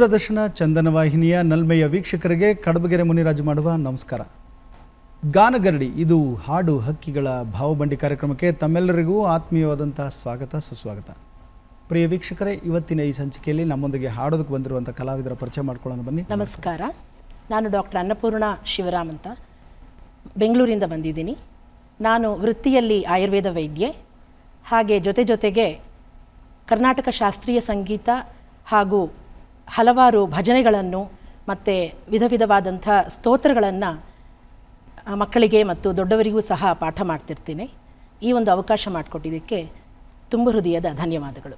ದೂರದರ್ಶನ ಚಂದನ ವಾಹಿನಿಯ ನಲ್ಮೆಯ ವೀಕ್ಷಕರಿಗೆ ಕಡಬಗೆರೆ ಮುನಿರಾಜು ಮಾಡುವ ನಮಸ್ಕಾರ. ಗಾನಗರಡಿ, ಇದು ಹಾಡು ಹಕ್ಕಿಗಳ ಭಾವಬಂಡಿ ಕಾರ್ಯಕ್ರಮಕ್ಕೆ ತಮ್ಮೆಲ್ಲರಿಗೂ ಆತ್ಮೀಯವಾದಂತಹ ಸ್ವಾಗತ, ಸುಸ್ವಾಗತ. ಪ್ರಿಯ ವೀಕ್ಷಕರೇ, ಇವತ್ತಿನ ಈ ಸಂಚಿಕೆಯಲ್ಲಿ ನಮ್ಮೊಂದಿಗೆ ಹಾಡೋದಕ್ಕೆ ಬಂದಿರುವಂಥ ಕಲಾವಿದರ ಪರಿಚಯ ಮಾಡ್ಕೊಳ್ಳೋಣ ಬನ್ನಿ. ನಮಸ್ಕಾರ. ನಾನು ಡಾಕ್ಟರ್ ಅನ್ನಪೂರ್ಣ ಶಿವರಾಮ್ ಅಂತ. ಬೆಂಗಳೂರಿಂದ ಬಂದಿದ್ದೀನಿ. ನಾನು ವೃತ್ತಿಯಲ್ಲಿ ಆಯುರ್ವೇದ ವೈದ್ಯೆ. ಹಾಗೆ ಜೊತೆ ಜೊತೆಗೆ ಕರ್ನಾಟಕ ಶಾಸ್ತ್ರೀಯ ಸಂಗೀತ ಹಾಗೂ ಹಲವಾರು ಭಜನೆಗಳನ್ನು ಮತ್ತು ವಿಧ ವಿಧವಾದಂಥ ಸ್ತೋತ್ರಗಳನ್ನು ಮಕ್ಕಳಿಗೆ ಮತ್ತು ದೊಡ್ಡವರಿಗೂ ಸಹ ಪಾಠ ಮಾಡ್ತಿರ್ತೀನಿ. ಈ ಒಂದು ಅವಕಾಶ ಮಾಡಿಕೊಟ್ಟಿದ್ದಕ್ಕೆ ತುಂಬ ಹೃದಯದ ಧನ್ಯವಾದಗಳು.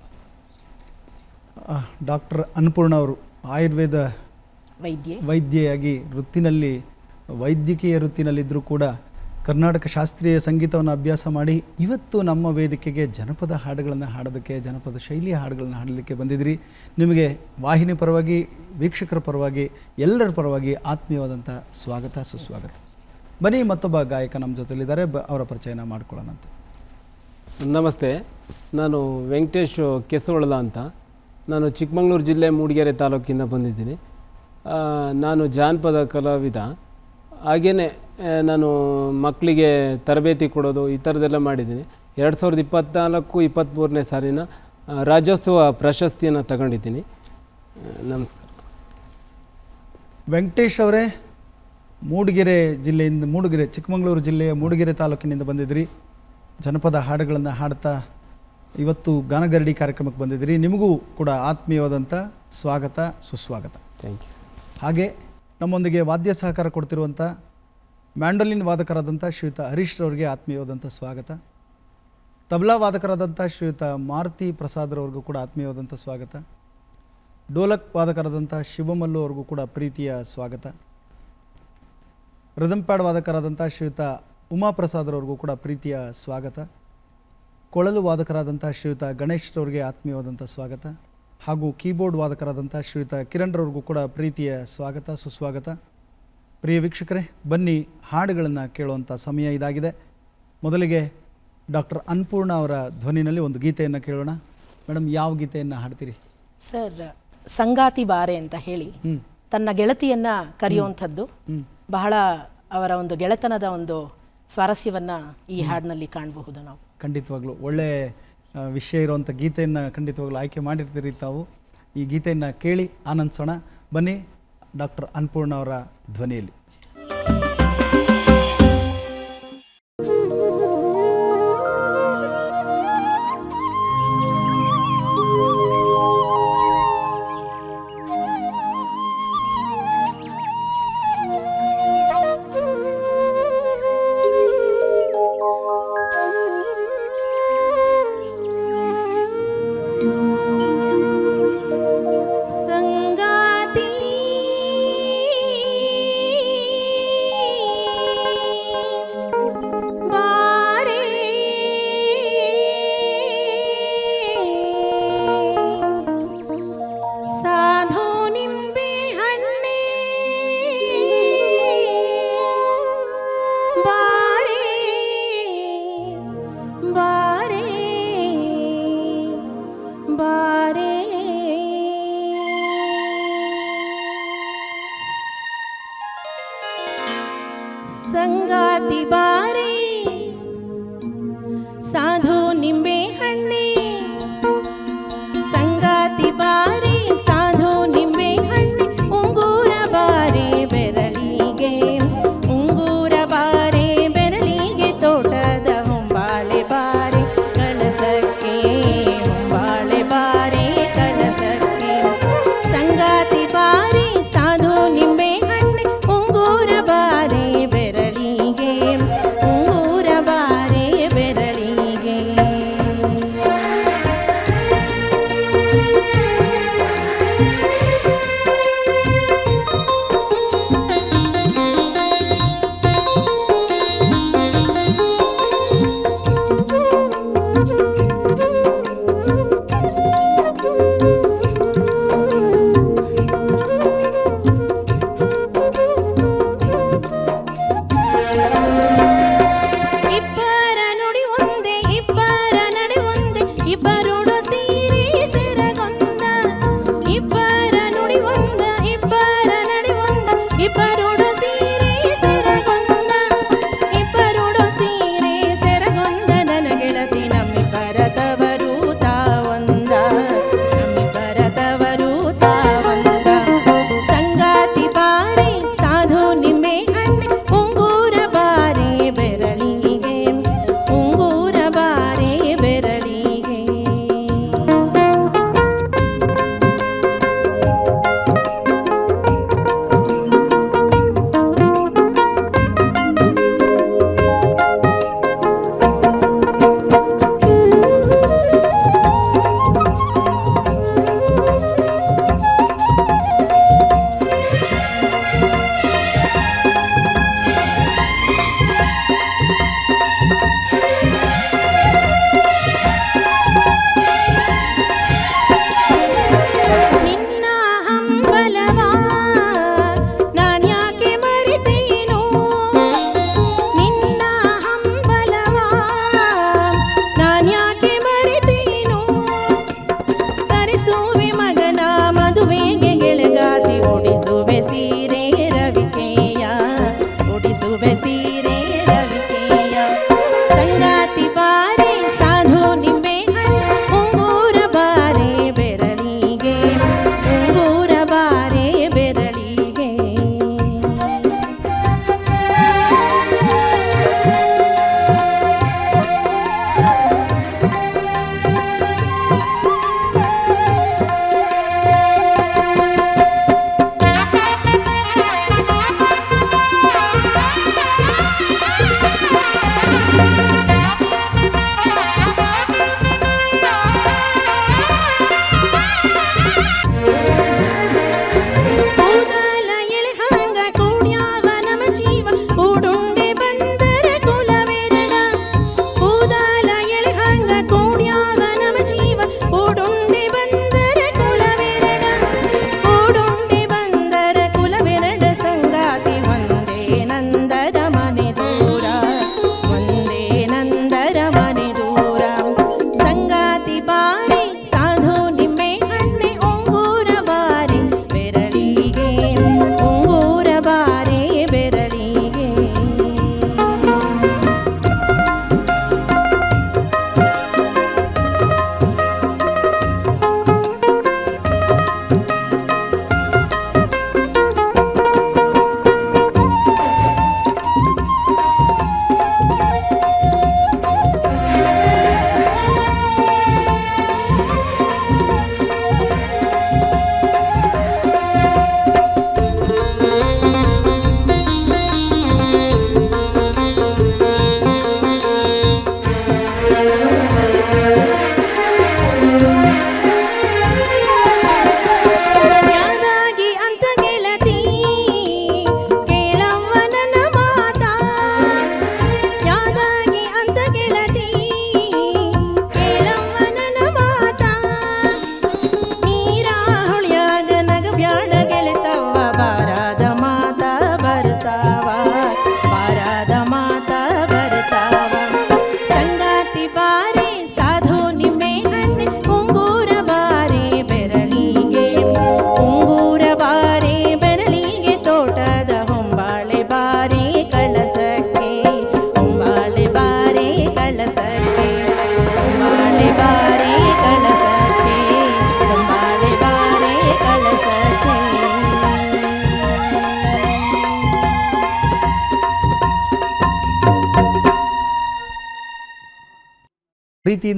ಡಾಕ್ಟರ್ ಅನ್ನಪೂರ್ಣ ಅವರು ಆಯುರ್ವೇದ ವೈದ್ಯೆ. ವೈದ್ಯೆಯಾಗಿ ವೃತ್ತಿನಲ್ಲಿ ವೈದ್ಯಕೀಯ ವೃತ್ತಿನಲ್ಲಿದ್ದರೂ ಕೂಡ ಕರ್ನಾಟಕ ಶಾಸ್ತ್ರೀಯ ಸಂಗೀತವನ್ನು ಅಭ್ಯಾಸ ಮಾಡಿ ಇವತ್ತು ನಮ್ಮ ವೇದಿಕೆಗೆ ಜನಪದ ಹಾಡುಗಳನ್ನು ಹಾಡೋದಕ್ಕೆ, ಜನಪದ ಶೈಲಿಯ ಹಾಡುಗಳನ್ನು ಹಾಡಲಿಕ್ಕೆ ಬಂದಿದ್ದೀರಿ ನಿಮಗೆ ವಾಹಿನಿ ಪರವಾಗಿ, ವೀಕ್ಷಕರ ಪರವಾಗಿ, ಎಲ್ಲರ ಪರವಾಗಿ ಆತ್ಮೀಯವಾದಂಥ ಸ್ವಾಗತ, ಸುಸ್ವಾಗತ. ಬನ್ನಿ, ಮತ್ತೊಬ್ಬ ಗಾಯಕ ನಮ್ಮ ಜೊತೆಲಿದ್ದಾರೆ ಬ, ಅವರ ಪರಿಚಯನ ಮಾಡ್ಕೊಳ್ಳೋಣಂತೆ. ನಮಸ್ತೆ. ನಾನು ವೆಂಕಟೇಶ್ ಕೆಸವಳದ ಅಂತ. ನಾನು ಚಿಕ್ಕಮಗಳೂರು ಜಿಲ್ಲೆ ಮೂಡಿಗೆರೆ ತಾಲೂಕಿಂದ ಬಂದಿದ್ದೀನಿ. ನಾನು ಜಾನಪದ ಕಲಾವಿದ. ಹಾಗೆಯೇ ನಾನು ಮಕ್ಕಳಿಗೆ ತರಬೇತಿ ಕೊಡೋದು ಈ ಥರದ್ದೆಲ್ಲ ಮಾಡಿದ್ದೀನಿ. ಎರಡು ಸಾವಿರದ ಇಪ್ಪತ್ತ್ನಾಲ್ಕು ಇಪ್ಪತ್ತ್ಮೂರನೇ ಸಾಲಿನ ರಾಜ್ಯೋತ್ಸವ ಪ್ರಶಸ್ತಿಯನ್ನು ತಗೊಂಡಿದ್ದೀನಿ. ನಮಸ್ಕಾರ. ವೆಂಕಟೇಶ್ ಅವರೇ ಮೂಡಿಗೆರೆ ಜಿಲ್ಲೆಯಿಂದ ಮೂಡಿಗೆರೆ ಚಿಕ್ಕಮಗಳೂರು ಜಿಲ್ಲೆಯ ಮೂಡಿಗೆರೆ ತಾಲೂಕಿನಿಂದ ಬಂದಿದ್ರಿ ಜನಪದ ಹಾಡುಗಳನ್ನು ಹಾಡ್ತಾ ಇವತ್ತು ಗಾನಗರಡಿ ಕಾರ್ಯಕ್ರಮಕ್ಕೆ ಬಂದಿದ್ದೀರಿ. ನಿಮಗೂ ಕೂಡ ಆತ್ಮೀಯವಾದಂಥ ಸ್ವಾಗತ ಸುಸ್ವಾಗತ. Thank you. ಹಾಗೆ ನಮ್ಮೊಂದಿಗೆ ವಾದ್ಯ ಸಹಕಾರ ಕೊಡ್ತಿರುವಂಥ ಮ್ಯಾಂಡೋಲಿನ್ ವಾದಕರಾದಂಥ ಶ್ರೀಯುತ ಹರೀಶ್ ರವರಿಗೆ ಆತ್ಮೀಯವಾದಂಥ ಸ್ವಾಗತ. ತಬಲಾ ವಾದಕರಾದಂಥ ಶ್ರೀಯುತ ಮಾರುತಿ ಪ್ರಸಾದ್ರವ್ರಿಗೂ ಕೂಡ ಆತ್ಮೀಯವಾದಂಥ ಸ್ವಾಗತ. ಡೋಲಕ್ ವಾದಕರಾದಂಥ ಶಿವಮಲ್ಲು ಅವ್ರಿಗೂ ಕೂಡ ಪ್ರೀತಿಯ ಸ್ವಾಗತ. ರದಂಪ್ಯಾಡ್ ಪ್ಯಾಡ್ ವಾದಕರಾದಂಥ ಶ್ರೀಯುತ ಉಮಾಪ್ರಸಾದ್ರವ್ರಿಗೂ ಕೂಡ ಪ್ರೀತಿಯ ಸ್ವಾಗತ. ಕೊಳಲು ವಾದಕರಾದಂಥ ಶ್ರೀಯುತ ಗಣೇಶ್ ರವ್ರಿಗೆ ಆತ್ಮೀಯವಾದಂಥ ಸ್ವಾಗತ. ಹಾಗೂ ಕೀಬೋರ್ಡ್ ವಾದಕರಾದಂಥ ಶ್ರೀಯುತ ಕಿರಣ್ರವ್ರಿಗೂ ಕೂಡ ಪ್ರೀತಿಯ ಸ್ವಾಗತ ಸುಸ್ವಾಗತ. ಪ್ರಿಯ ವೀಕ್ಷಕರೇ ಬನ್ನಿ ಹಾಡುಗಳನ್ನು ಕೇಳುವಂಥ ಸಮಯ ಇದಾಗಿದೆ. ಮೊದಲಿಗೆ ಡಾಕ್ಟರ್ ಅನ್ನಪೂರ್ಣ ಅವರ ಧ್ವನಿನಲ್ಲಿ ಒಂದು ಗೀತೆಯನ್ನು ಕೇಳೋಣ. ಮೇಡಮ್ ಯಾವ ಗೀತೆಯನ್ನು ಹಾಡ್ತೀರಿ? ಸರ್ ಸಂಗಾತಿ ಬಾರೆ ಅಂತ ಹೇಳಿ ತನ್ನ ಗೆಳತಿಯನ್ನ ಕರೆಯುವಂಥದ್ದು. ಬಹಳ ಅವರ ಒಂದು ಗೆಳೆತನದ ಒಂದು ಸ್ವಾರಸ್ಯವನ್ನು ಈ ಹಾಡಿನಲ್ಲಿ ಕಾಣಬಹುದು ನಾವು. ಖಂಡಿತವಾಗ್ಲೂ. ಒಳ್ಳೆ ವಿಷಯ ಇರುವಂಥ ಗೀತೆಯನ್ನು ಖಂಡಿತವಾಗ್ಲೂ ಆಯ್ಕೆ ಮಾಡಿರ್ತೀರಿ ತಾವು. ಈ ಗೀತೆಯನ್ನು ಕೇಳಿ ಆನಂದಿಸೋಣ. ಬನ್ನಿ ಡಾಕ್ಟರ್ ಅನ್ನಪೂರ್ಣ ಅವರ ಧ್ವನಿಯಲ್ಲಿ.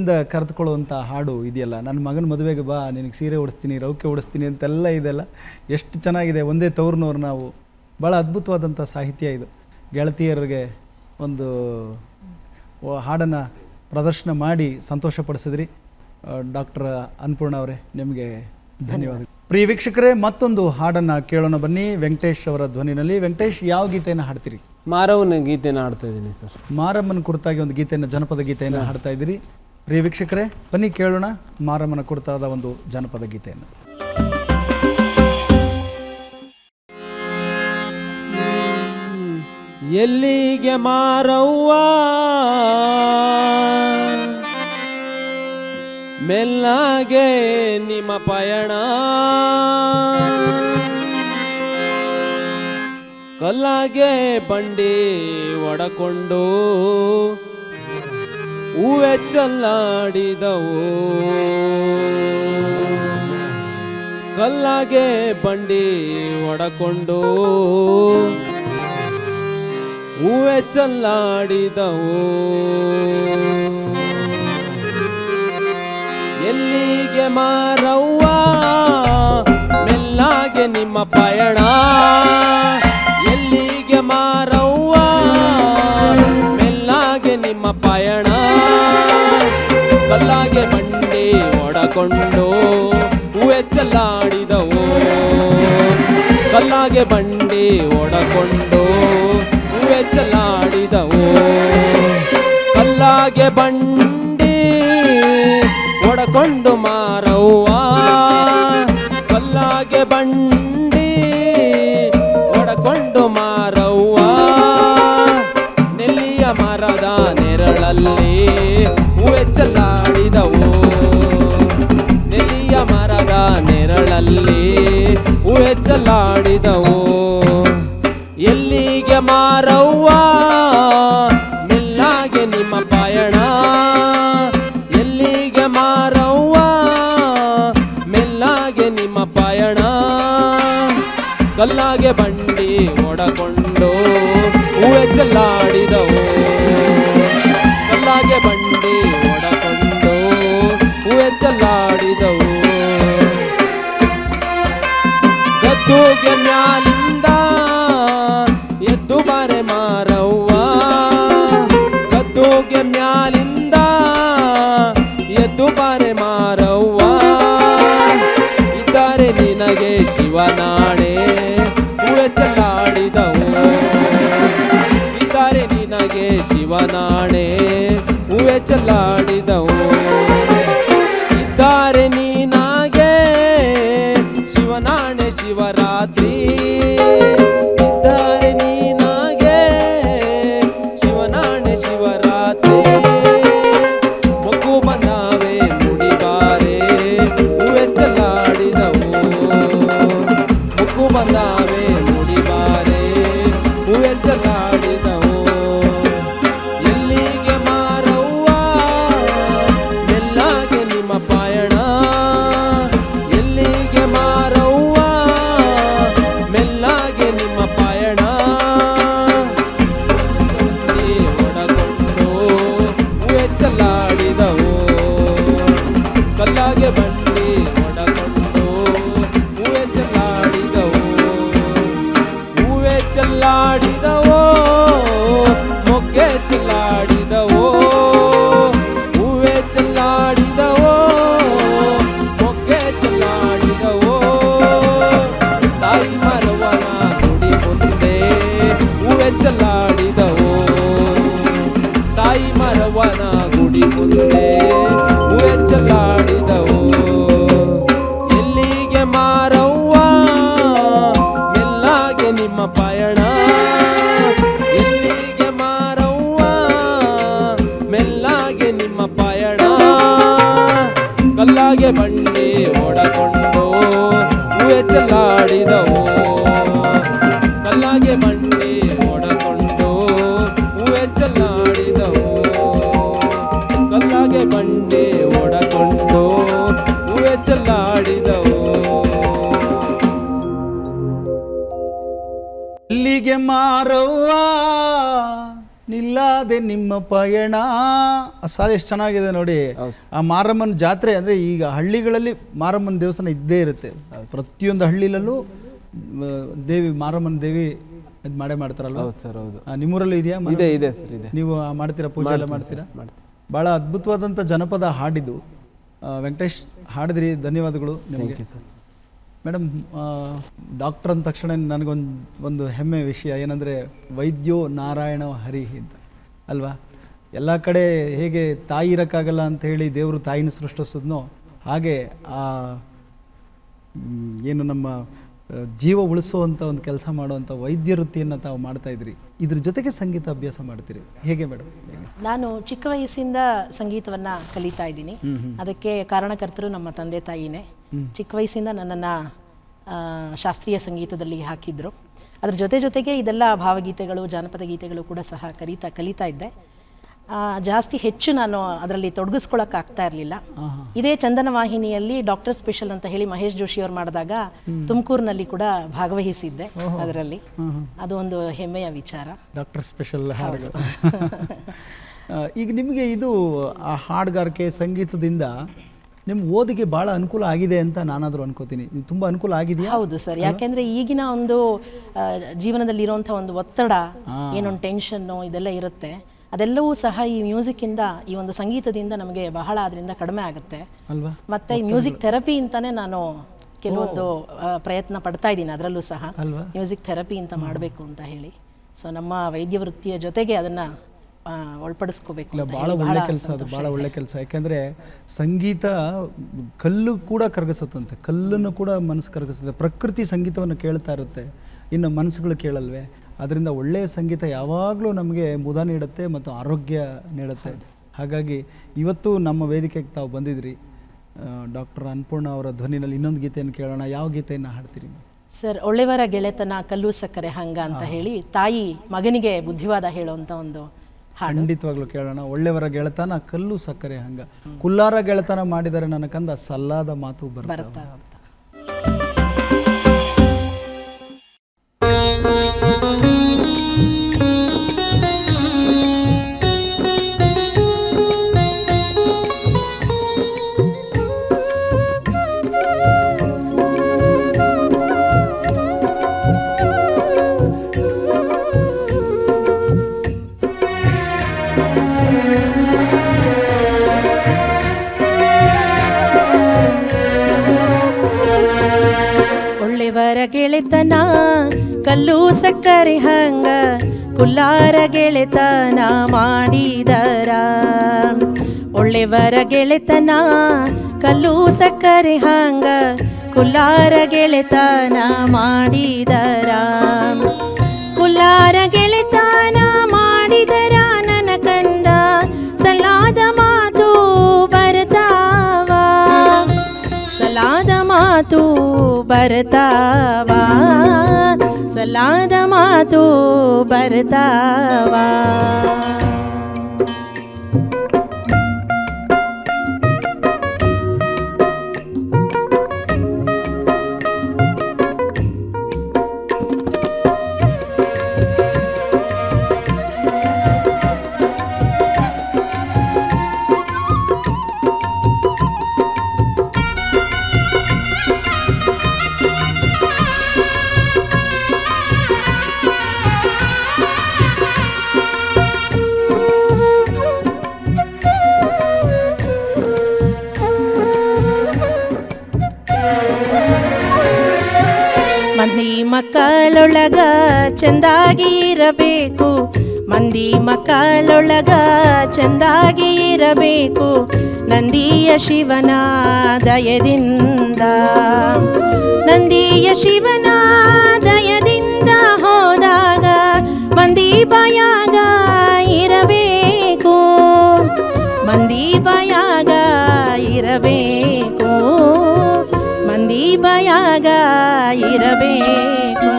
ಪ್ರೀತಿಯಿಂದ ಕರೆದುಕೊಳ್ಳುವಂಥ ಹಾಡು ಇದೆಯಲ್ಲ ನನ್ನ ಮಗನ ಮದುವೆಗೆ ಬಾ ನಿನಗೆ ಸೀರೆ ಉಡಿಸ್ತೀನಿ ರೌಕೆ ಉಡಿಸ್ತೀನಿ ಅಂತೆಲ್ಲ ಇದೆಲ್ಲ ಎಷ್ಟು ಚೆನ್ನಾಗಿದೆ ಒಂದೇ ತವ್ರನವ್ರು ನಾವು. ಭಾಳ ಅದ್ಭುತವಾದಂಥ ಸಾಹಿತ್ಯ ಇದು. ಗೆಳತಿಯರಿಗೆ ಒಂದು ಹಾಡನ್ನು ಪ್ರದರ್ಶನ ಮಾಡಿ ಸಂತೋಷಪಡಿಸಿದ್ರಿ. ಡಾಕ್ಟರ್ ಅನ್ನಪೂರ್ಣ ಅವರೇ ನಿಮಗೆ ಧನ್ಯವಾದ. ಪ್ರಿಯ ವೀಕ್ಷಕರೇ ಮತ್ತೊಂದು ಹಾಡನ್ನು ಕೇಳೋಣ ಬನ್ನಿ. ವೆಂಕಟೇಶ್ ಅವರ ಧ್ವನಿನಲ್ಲಿ. ವೆಂಕಟೇಶ್ ಯಾವ ಗೀತೆಯನ್ನು ಹಾಡ್ತೀರಿ? ಮಾರವನ ಗೀತೆಯನ್ನು ಹಾಡ್ತಾ ಇದ್ದೀನಿ ಸರ್. ಮಾರಮ್ಮನ ಕುರಿತಾಗಿ ಒಂದು ಗೀತೆಯನ್ನು ಜನಪದ ಗೀತೆಯನ್ನು ಹಾಡ್ತಾ ಇದ್ದೀರಿ. ಪ್ರಿಯ ವೀಕ್ಷಕರೇ, ಬನ್ನಿ ಕೇಳೋಣ ಮಾರಮ್ಮನ ಕುರಿತಾದ ಒಂದು ಜನಪದ ಗೀತೆಯನ್ನು. ಎಲ್ಲಿಗೆ ಮಾರವ್ವ? ಮೆಲ್ಲಾಗೆ ನಿಮ್ಮ ಪಯಣ. ಕಲ್ಲಾಗೆ ಬಂಡಿ ಒಡಕೊಂಡು ಹೂವೆ ಚಲ್ಲಾಡಿದವು ಕಲ್ಲಾಗೆ ಬಂಡಿ ಒಡಕೊಂಡು ಹೂವೆ ಚಲ್ಲಾಡಿದವು ಎಲ್ಲಿಗೆ ಮಾರವ್ವ? ಮೆಲ್ಲಾಗೆ ನಿಮ್ಮ ಪಯಣ. ಎಲ್ಲಿಗೆ ಮಾರವ್ವ? ಮೆಲ್ಲಾಗೆ ನಿಮ್ಮ ಪಯಣ. ಕಲ್ಲಾಗೆ ಬಂಡಿ ಒಡಕೊಂಡು ಹೂವೆ ಚಲ್ಲಾಡಿದವು. ಕಲ್ಲಾಗೆ ಬಂಡಿ ಒಡಕೊಂಡು ಹೂವೆ ಚಲ್ಲಾಡಿದವು. ಕಲ್ಲಾಗೆ ಬಂಡಿ ಚಲ್ಲಾಡಿದವು ಎಲ್ಲಿಗೆ ಮಾರವ್ವ? ಮೆಲ್ಲಾಗೆ ನಿಮ್ಮ ಪಯಣ. ಶಿವನಾಣೆ ಹೂವೆ ಚಲ್ಲಾಡಿದವು ಇದ್ದಾರೆ ನೀನಾಗೆ ಶಿವನಾಣೆ ಶಿವರಾತ್ರಿ ನಿಮ್ಮ ಪಯಣ. ಆ ಸಾಲ ಎಷ್ಟು ಚೆನ್ನಾಗಿದೆ ನೋಡಿ. ಆ ಮಾರಮ್ಮನ ಜಾತ್ರೆ ಅಂದರೆ ಈಗ ಹಳ್ಳಿಗಳಲ್ಲಿ ಮಾರಮ್ಮನ ದೇವಸ್ಥಾನ ಇದ್ದೇ ಇರುತ್ತೆ. ಪ್ರತಿಯೊಂದು ಹಳ್ಳಿಲಲ್ಲೂ ದೇವಿ ಮಾರಮ್ಮನ ದೇವಿ ಇದು ಮಾಡೇ ಮಾಡ್ತಾರಲ್ಲ ಹೌದು ಸರ್ ಹೌದು. ನಿಮ್ಮೂರಲ್ಲಿ ಇದೆಯಾ ಇದೆ ಇದೆ ಸರ್ ಇದೆ. ನೀವು ಮಾಡ್ತೀರಾ ಪೂಜೆ ಎಲ್ಲ ಮಾಡ್ತೀರಾ? ಮಾಡ್ತೀವಿ. ಭಾಳ ಅದ್ಭುತವಾದಂಥ ಜನಪದ ಹಾಡಿದು ವೆಂಕಟೇಶ್ ಹಾಡಿದ್ರಿ ಧನ್ಯವಾದಗಳು ನಿಮಗೆ. ಸರ್ ಮೇಡಮ್ ಡಾಕ್ಟರ್ ಅಂದ ತಕ್ಷಣ ನನಗೊಂದು ಒಂದು ಹೆಮ್ಮೆ ವಿಷಯ ಏನಂದರೆ ವೈದ್ಯೋ ನಾರಾಯಣ ಹರಿ ಅಂತ. ಅಲ್ವಾ? ಎಲ್ಲ ಕಡೆ ಹೇಗೆ ತಾಯಿ ಇರೋಕ್ಕಾಗಲ್ಲ ಅಂತ ಹೇಳಿ ದೇವರು ತಾಯಿನ ಸೃಷ್ಟಿಸಿದ್ನೋ ಹಾಗೆ ಆ ಏನು ನಮ್ಮ ಜೀವ ಉಳಿಸುವಂಥ ಒಂದು ಕೆಲಸ ಮಾಡುವಂಥ ವೈದ್ಯ ವೃತ್ತಿಯನ್ನು ತಾವು ಮಾಡ್ತಾ ಇದ್ರಿ. ಇದ್ರ ಜೊತೆಗೆ ಸಂಗೀತ ಅಭ್ಯಾಸ ಮಾಡ್ತೀರಿ. ಹೇಗೆ ಮೇಡಮ್ ನಾನು ಚಿಕ್ಕ ವಯಸ್ಸಿಂದ ಸಂಗೀತವನ್ನು ಕಲಿತಾ ಇದ್ದೀನಿ. ಅದಕ್ಕೆ ಕಾರಣಕರ್ತರು ನಮ್ಮ ತಂದೆ ತಾಯಿನೇ. ಚಿಕ್ಕ ವಯಸ್ಸಿಂದ ನನ್ನನ್ನು ಶಾಸ್ತ್ರೀಯ ಸಂಗೀತದಲ್ಲಿ ಹಾಕಿದ್ರು. ಅದ್ರ ಜೊತೆ ಜೊತೆಗೆ ಇದೆಲ್ಲ ಭಾವಗೀತೆಗಳು ಜಾನಪದ ಗೀತೆಗಳು ಕೂಡ ಸಹ ಕಲಿತಾ ಕಲಿತಾ ಇದ್ದೆ. ಜಾಸ್ತಿ ಹೆಚ್ಚು ನಾನು ಅದರಲ್ಲಿ ತೊಡಗಿಸ್ಕೊಳಕ್ ಆಗ್ತಾ ಇರಲಿಲ್ಲ. ಇದೇ ಚಂದನ ವಾಹಿನಿಯಲ್ಲಿ ಡಾಕ್ಟರ್ ಸ್ಪೆಷಲ್ ಅಂತ ಹೇಳಿ ಮಹೇಶ್ ಜೋಶಿ ಅವ್ರು ಮಾಡಿದಾಗ ತುಮಕೂರಿನಲ್ಲಿ ಕೂಡ ಭಾಗವಹಿಸಿದ್ದೆ ಅದರಲ್ಲಿ. ಅದು ಒಂದು ಹೆಮ್ಮೆಯ ವಿಚಾರ. ಡಾಕ್ಟರ್ ಸ್ಪೆಷಲ್ ಈಗ ನಿಮಗೆ ಇದು ಆ ಹಾಡುಗಾರಿಕೆ ಸಂಗೀತದಿಂದ ನಿಮ್ಮ ಓದಿಗೆ ಬಹಳ ಅನುಕೂಲ ಆಗಿದೆ ಅಂತ ನಾನಾದರೂ ಅನ್ಕೋತೀನಿ. ತುಂಬ ಅನುಕೂಲ ಆಗಿದೆಯಾ? ಹೌದು ಸರ್. ಯಾಕೆಂದ್ರೆ ಈಗಿನ ಒಂದು ಜೀವನದಲ್ಲಿ ಇರುವಂತ ಒಂದು ಒತ್ತಡ ಏನೊಂದು ಟೆನ್ಷನ್ನು ಇದೆಲ್ಲ ಇರುತ್ತೆ. ಅದೆಲ್ಲವೂ ಸಹ ಈ ಮ್ಯೂಸಿಕ್ ಇಂದ ಈ ಒಂದು ಸಂಗೀತದಿಂದ ನಮಗೆ ಬಹಳ ಅದರಿಂದ ಕಡಿಮೆ ಆಗುತ್ತೆ. ಅಲ್ವಾ? ಮತ್ತೆ ಈ ಮ್ಯೂಸಿಕ್ ಥೆರಪಿ ಅಂತಾನೆ ನಾನು ಕೆಲವೊಂದು ಪ್ರಯತ್ನ ಪಡ್ತಾ ಇದ್ದೀನಿ ಅದರಲ್ಲೂ ಸಹ. ಮ್ಯೂಸಿಕ್ ಥೆರಪಿ ಅಂತ ಮಾಡಬೇಕು ಅಂತ ಹೇಳಿ. ಸೊ ನಮ್ಮ ವೈದ್ಯ ವೃತ್ತಿಯ ಜೊತೆಗೆ ಅದನ್ನ ಒಳಪಡಿಸ್ಕೋಬೇಕು ಇಲ್ಲ ಭಾಳ ಒಳ್ಳೆ ಕೆಲಸ ಅದು ಭಾಳ. ಒಳ್ಳೆ ಕೆಲಸ. ಯಾಕೆಂದ್ರೆ ಸಂಗೀತ ಕಲ್ಲು ಕೂಡ ಕರಗಿಸುತ್ತಂತೆ. ಕಲ್ಲನ್ನು ಕೂಡ ಮನಸ್ಸು ಕರಗಿಸುತ್ತೆ. ಪ್ರಕೃತಿ ಸಂಗೀತವನ್ನು ಕೇಳ್ತಾ ಇರುತ್ತೆ. ಇನ್ನು ಮನಸ್ಸುಗಳು ಕೇಳಲ್ವೇ? ಅದರಿಂದ ಒಳ್ಳೆಯ ಸಂಗೀತ ಯಾವಾಗಲೂ ನಮಗೆ ಮುದ ನೀಡುತ್ತೆ ಮತ್ತು ಆರೋಗ್ಯ ನೀಡುತ್ತೆ. ಹಾಗಾಗಿ ಇವತ್ತು ನಮ್ಮ ವೇದಿಕೆಗೆ ತಾವು ಬಂದಿದ್ರಿ. ಡಾಕ್ಟರ್ ಅನ್ನಪೂರ್ಣ ಅವರ ಧ್ವನಿನಲ್ಲಿ ಇನ್ನೊಂದು ಗೀತೆಯನ್ನು ಕೇಳೋಣ. ಯಾವ ಗೀತೆಯನ್ನು ಹಾಡ್ತೀರಿ ಸರ್ ಒಳ್ಳೆಯವರ ಗೆಳೆತನ ಕಲ್ಲು ಸಕ್ಕರೆ ಹಂಗ ಅಂತ ಹೇಳಿ ತಾಯಿ ಮಗನಿಗೆ ಬುದ್ಧಿವಾದ ಹೇಳುವಂಥ ಒಂದು ಖಂಡಿತವಾಗ್ಲೂ ಕೇಳೋಣ. ಒಳ್ಳೆಯವರ ಗೆಳೆತನ ಕಲ್ಲು ಸಕ್ಕರೆ ಹಂಗ. ಕುಲ್ಲಾರ ಗೆಳೆತನ ಮಾಡಿದರೆ ನನ್ನ ಕಂದ ಸಲ್ಲಾದ ಮಾತು ಬರ್ತಾ ಸಕ್ಕರೆ ಹಂಗ ಕುಲ್ಲಾರ ಗೆಳೆತನ ಮಾಡಿದರ. ಒಳ್ಳೆಯವರ ಗೆಳೆತನ ಕಲ್ಲು ಸಕ್ಕರೆ ಹಂಗ ಕುಲ್ಲಾರ ಗೆಳೆತನ ಮಾಡಿದರ. ಕುಲ್ಲಾರ ಗೆಳೆತನ ಮಾಡಿದರ ನನ್ನ ಕಂದ ಸಲಾದ ಮಾತು ಬರ್ತಾವ. ಸಲಾದ ಮಾತು ಬರ್ತಾವಾ. ಸಲಾದ ಮಾತು ಬರ್ತಾವಾ ಮಂದಿ ಮಕ್ಕಳೊಳಗ ಚಂದಾಗಿ ಇರಬೇಕು ಮಂದಿ ಮಕ್ಕಳೊಳಗ ಚಂದಾಗಿ ಇರಬೇಕು ನಂದಿಯ ಶಿವನ ದಯದಿಂದ. ನಂದಿಯ ಶಿವನ ದಯದಿಂದ ಹೋದಾಗ ಮಂದಿ ಬಯಾಗ ಇರಬೇಕು. ಮಂದಿ ಬಯಾಗ ಇರಬೇಕು. ಮಂದಿ ಬಯಾಗ ಇರಬೇಕು.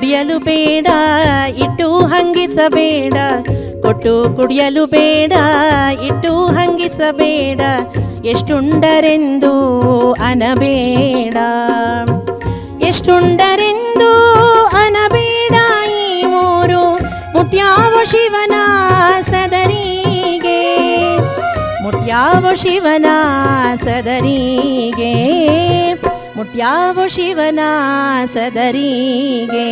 ಕುಡಿಯಲು ಬೇಡ, ಇಟ್ಟು ಹಂಗಿಸಬೇಡ. ಕೊಟ್ಟು ಕುಡಿಯಲು ಬೇಡ, ಇಟ್ಟು ಹಂಗಿಸಬೇಡ. ಎಷ್ಟುಂಡರೆಂದು ಅನಬೇಡ. ಎಷ್ಟುಂಡರೆಂದು ಅನಬೇಡ ಈ ಮೂರು. ಮುಟ್ಯಾವ ಶಿವನ ಸದರಿಗೆ. ಮುಟ್ಯಾವ ಶಿವನ ಸದರಿಗೆ. ಮುಟ್ಯಾವ ಶಿವನ ಸದರಿಗೆ.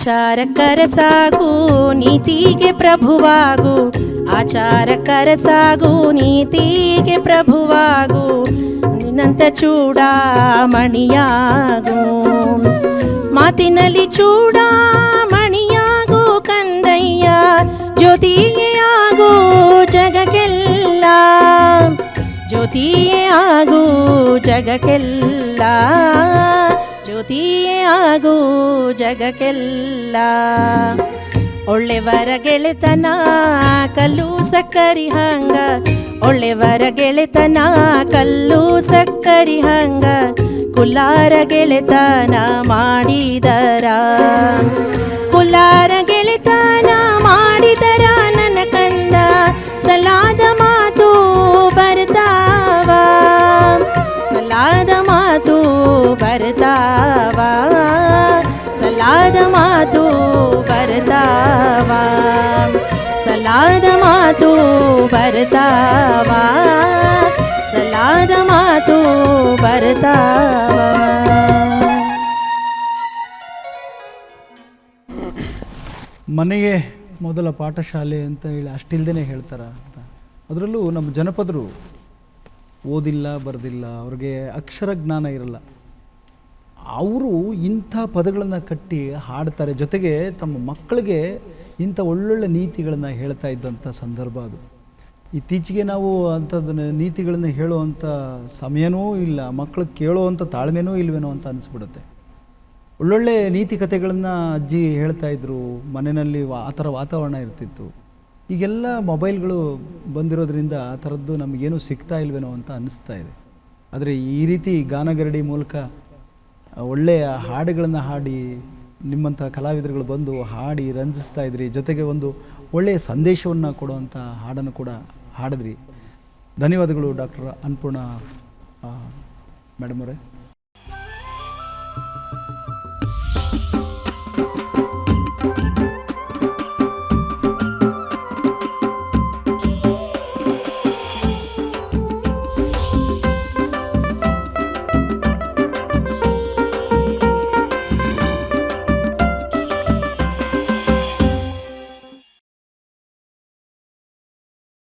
ಆಚಾರಕ್ಕರ ಸಾಗು ನೀತಿಗೆ ಪ್ರಭುವಾಗು. ಆಚಾರಕ್ಕರ ಸಾಗು ನೀತಿಗೆ ಪ್ರಭುವಾಗು. ನಿನ್ನಂತ ಚೂಡಾಮಣಿಯಾಗು. ಮಾತಿನಲ್ಲಿ ಚೂಡಾಮಣಿಯಾಗು ಕಂದಯ್ಯ. ಜ್ಯೋತಿಯೇ ಜಗಕ್ಕೆಲ್ಲ. ಜ್ಯೋತಿಯೇ ಜಗಕ್ಕೆಲ್ಲ. ಜ್ಯೋತಿಯೇ ಆಗೋ ಜಗಕ್ಕೆಲ್ಲ. ಒಳ್ಳೆವರ ಗೆಳೆತನ, ಕಲ್ಲು ಸಕ್ಕರಿ ಹಂಗ. ಒಳ್ಳೆವರ ಗೆಳೆತನ, ಕಲ್ಲು ಸಕ್ಕರಿ ಹಂಗ. ಕುಲಾರ ಗೆಳೆತನ ಮಾಡಿದರ. ಕುಲಾರ ಗೆಳೆತನ ಮಾಡಿದರ. ಬರ್ತಾವ? ಸಲಾದ ಮಾತು ಬರ್ತಾವ? ಸಲಾದ ಮಾತು ಬರ್ತಾವ? ಸಲಾದ ಮಾತು ಬರ್ತಾವ? ಮನೆಗೆ ಮೊದಲ ಪಾಠಶಾಲೆ ಅಂತ ಹೇಳಿ ಅಷ್ಟಿಲ್ದೇ ಹೇಳ್ತಾರ ಅಂತ. ಅದರಲ್ಲೂ ನಮ್ಮ ಜನಪದರು ಓದಿಲ್ಲ, ಬರೆದಿಲ್ಲ, ಅವ್ರಿಗೆ ಅಕ್ಷರ ಜ್ಞಾನ ಇರಲ್ಲ. ಅವರು ಇಂಥ ಪದಗಳನ್ನು ಕಟ್ಟಿ ಹಾಡ್ತಾರೆ. ಜೊತೆಗೆ ತಮ್ಮ ಮಕ್ಕಳಿಗೆ ಇಂಥ ಒಳ್ಳೊಳ್ಳೆ ನೀತಿಗಳನ್ನು ಹೇಳ್ತಾ ಇದ್ದಂಥ ಸಂದರ್ಭ ಅದು. ಇತ್ತೀಚೆಗೆ ನಾವು ಅಂಥದ್ದನ್ನ ನೀತಿಗಳನ್ನು ಹೇಳುವಂಥ ಸಮಯನೂ ಇಲ್ಲ ಮಕ್ಕಳು ಕೇಳುವಂಥ ತಾಳ್ಮೆನೂ ಇಲ್ವೇನೋ ಅಂತ ಅನಿಸ್ಬಿಡುತ್ತೆ. ಒಳ್ಳೊಳ್ಳೆ ನೀತಿ ಕಥೆಗಳನ್ನು ಅಜ್ಜಿ ಹೇಳ್ತಾ ಇದ್ರು, ಮನೆಯಲ್ಲಿ ವಾ- ಆ ಥರ ವಾತಾವರಣ ಇರ್ತಿತ್ತು. ಈಗೆಲ್ಲ ಮೊಬೈಲ್ಗಳು ಬಂದಿರೋದ್ರಿಂದ ಆ ಥರದ್ದು ನಮಗೇನು ಸಿಗ್ತಾ ಇಲ್ವೇನೋ ಅಂತ ಅನ್ನಿಸ್ತಾ ಇದೆ. ಆದರೆ ಈ ರೀತಿ ಗಾನಗರಡಿ ಮೂಲಕ ಒಳ್ಳೆಯ ಹಾಡುಗಳನ್ನು ಹಾಡಿ ನಿಮ್ಮಂಥ ಕಲಾವಿದರುಗಳು ಬಂದು ಹಾಡಿ, ರಂಜಿಸ್ತಾ ಇದ್ರಿ. ಜೊತೆಗೆ ಒಂದು ಒಳ್ಳೆಯ ಸಂದೇಶವನ್ನು ಕೊಡುವಂಥ ಹಾಡನ್ನು ಕೂಡ ಹಾಡಿದ್ರಿ. ಧನ್ಯವಾದಗಳು ಡಾಕ್ಟರ್ ಅನ್ನಪೂರ್ಣ ಮೇಡಮ್ ಅವರೇ.